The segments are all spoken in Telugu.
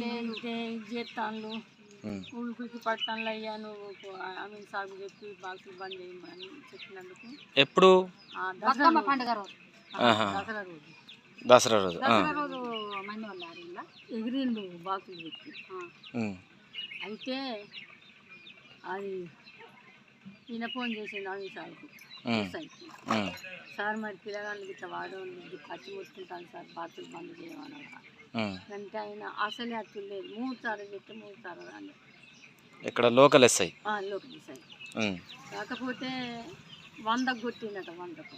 లేదు చేస్తాను ఉమ్, ఉడుకుకి పట్టాను అయ్యా నువ్వు ఆమె సాగు చెప్పి బాక్సులు బంద్ చేయమని చెప్పినందుకు. ఎప్పుడు? దసరా పండుగ రోజు. దసరా రోజు. దసరా రోజు మంది వాళ్ళ ఎగిరిండు బాక్సులు పెట్టి. అయితే అది ఈయన ఫోన్ చేసిండు ఉమ్, ఎస్ఐకి. ఉమ్, సార్ మరి పిల్లగాళ్ళకి ఇట్లా వాడవాళ్ళు ఖర్చు ముట్టుకుంటాను సార్ బాత్రూమ్ బంద్ చేయమని అంటే ఆయన అసలే అట్టు లేదు మూడు సార్లు చెప్తే మూడు సార్లు రాలేదు ఇక్కడ లోకల్ ఎస్ఐ. సార్ ఉమ్, కాకపోతే వందకు కొట్టిందట వందకు.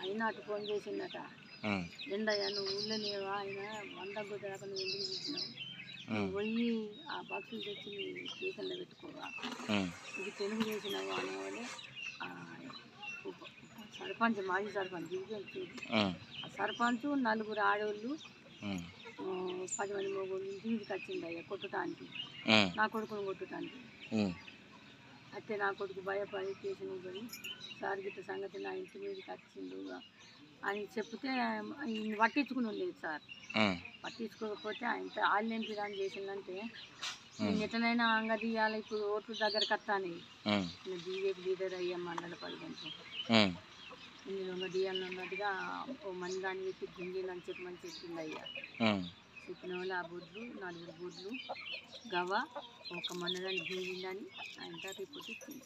అయినా అటు ఫోన్ చేసిందట. ఎండయ్యా నువ్వు ఊళ్ళో లేవా? ఆయన వందకు కొట్టేదాకా నువ్వు ఎందుకు చూసినావు? పోయి ఆ బాక్సులు తెచ్చి స్టేషన్లో పెట్టుకోవా ఇది తెలుగు చేసినావు? అనేవాళ్ళు సర్పంచ్ మాజీ సర్పంచ్ ఆ. సర్పంచ్ నలుగురు ఆడవాళ్ళు పది మంది మొగోళ్ళు ఇంటికి వచ్చింది అయ్యా కొట్టడానికి నా కొడుకుని కొట్టడానికి అయితే నా కొడుకు భయపడి కేసుని పోయి సార్ గిట్ట సంగతి నా ఇంటి మీదకి వచ్చిండు. అని చెప్తే ఈయన పట్టించుకుని లేదు సార్. పట్టించుకోకపోతే ఆయన ఆన్లైన్ పిరాన్ చేసిందంటే నేను ఎట్లనైనా ఇవ్వాలి ఇప్పుడు ఓట్లు దగ్గరకు వస్తాను నేను బీజేపీ లీడర్ అయ్యా మండల పరిగణించి. డిఎల్ ఉన్నట్టుగా ఓ మంది దాన్ని పెట్టి గుంజీలని చెప్పమని చెప్పింది అయ్యా. చెప్పిన వాళ్ళు ఆ బుడ్లు నలుగురు బుడ్లు గవ ఒక మండలాన్ని గుంజిందని ఆయన రిపోర్ట్ ఇచ్చింది.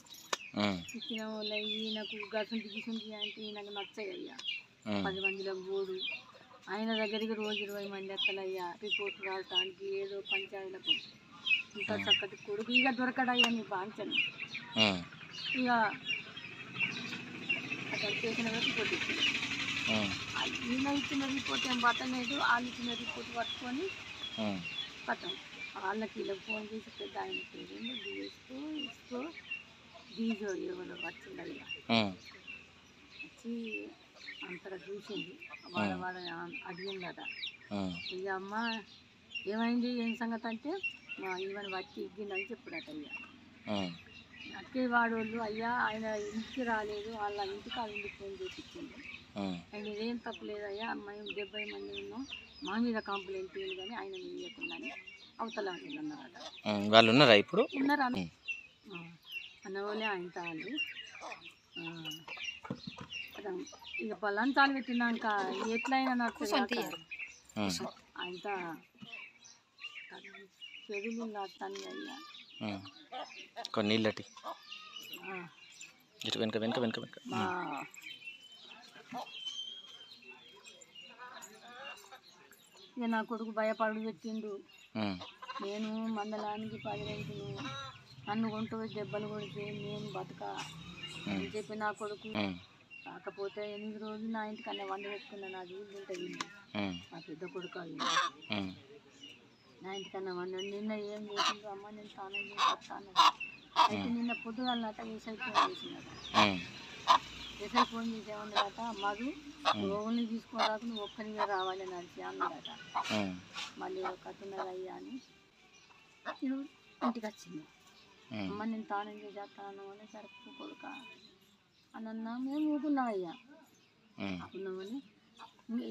ఉమ్, ఇచ్చిన వాళ్ళ ఈయనకు గసుంటి గిసుంటి అంటే ఈయనకు నచ్చాయి అయ్యా. ఉమ్, పది మందిలో మూడు. ఆయన దగ్గరికి రోజు ఇరవై మంది ఎత్తలయ్యా రిపోర్ట్ రావడానికి ఏదో పంచాయతీలకు. ఇంత చక్కటి కొడుకు ఇక దొరకడయ్యా నీ బాంచని. ఇక చేసిన రిపోర్ట్ ఇచ్చింది. ఈయన ఇచ్చిన రిపోర్ట్ ఏం పట్టలేదు వాళ్ళు ఇచ్చిన రిపోర్ట్ పట్టుకొని పట్టం. వాళ్ళకి ఇలా ఫోన్ చేసి పెద్ద ఆయన పేరు డిఎస్కో ఇస్కో డీజో ఎవరు వచ్చిందయ్యా ఉమ్, వచ్చి అంతగా చూసింది. వాడ వాడ అడిగిందట. ఇక అమ్మ ఏమైంది? ఏం సంగతి అంటే మా ఈవెన్ వచ్చి ఇగ్గిందని చెప్పాడట అయ్యా ఉమ్, అక్కే వాడోళ్ళు అయ్యా ఆయన ఇంటికి రాలేదు వాళ్ళ ఇంటికి వాళ్ళ ఇంటికి ఫోన్ చేపించింది ఉమ్, ఆయన ఏం తప్పు లేదయ్యా మేము డెబ్బై మంది ఉన్నాం మా మీద కంప్లైంట్ ఇవ్వాలి కానీ ఆయన ఇవ్వకుండాని అవతల వాళ్ళు అన్నారట ఉమ్, వాళ్ళు ఉన్నారా ఇప్పుడు? ఉన్నారు? అన్నవాళ్ళే ఆయన తాను ఇక పల్లంతాలు పెట్టినాక ఎట్లయినా ఉమ్, అంత చెడులు అయ్యా. కొన్ని నీళ్ళటి. ఇటు వెనక వెనక వెనక వెనక. నా కొడుకు భయపడు పెట్టిండు. నేను మందలానికి పది రైతులు నన్ను కొంటూ దెబ్బలు కొడితే నేను బతక అని చెప్పి నా కొడుకు కాకపోతే ఎనిమిది రోజులు నా ఇంటికన్నా వంద పెట్టుకున్నా నా జీవితం ఉంటుంది నా పెద్ద కొడుకు అది. నా ఇంటికన్నా వంద నిన్న ఏం చేసిండ్రు అమ్మ నేను స్నానం చేసి వస్తాను. అయితే నిన్న పొద్దుగాల ఏసై ఫోన్ చేసినట ఏసై ఫోన్ చేసి ఏమన్నాడట మధు ఓన్లీ తీసుకోరాక నువ్వు ఒక్కనిగా రావాలి నడిచి అన్నాడట ఉమ్, మళ్ళీ ఒక అతున్నది అయ్యా అని నేను ఇంటికి వచ్చింది. అమ్మ నేను తానం చేసేస్తాను అని సరుకు కొడుక? అని అన్నా మేము ఊకున్నాం అయ్యా. అనుకున్నామని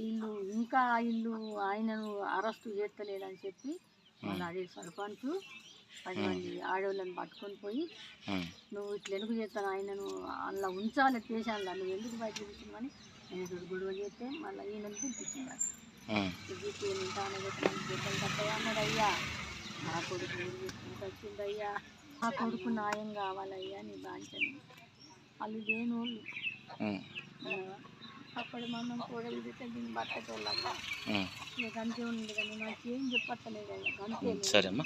ఇల్లు ఇంకా ఇల్లు ఆయనను అరెస్టు చేస్తలేదని చెప్పి మళ్ళీ అదే సర్పంచ్ పది మంది ఆడవాళ్ళని పట్టుకొని పోయి నువ్వు ఇట్లా ఎందుకు చేస్తాను ఆయనను అలా ఉంచాలి స్టేషన్లో నువ్వు ఎందుకు బయట తీసుకుని ఆయన గొడవ చేస్తే మళ్ళీ ఈయనను పిలిపించింది పిలిపించి తప్పయ్యా అన్నాడు అయ్యా నా కొడుకు ఊరు వచ్చిందయ్యా. నా కొడుకు న్యాయం కావాలయ్యా నీ బాంచని వాళ్ళు లేని వాళ్ళు ఉమ్, ఉన్నావా? అప్పుడు మనం కూడా ఇది దీన్ని బట్టటోళ్ళమ్మ ఉమ్. ఇక అంతే ఉంది కానీ నాకేం చెప్పట్లేదు అయ్యా అంతే సరే అమ్మా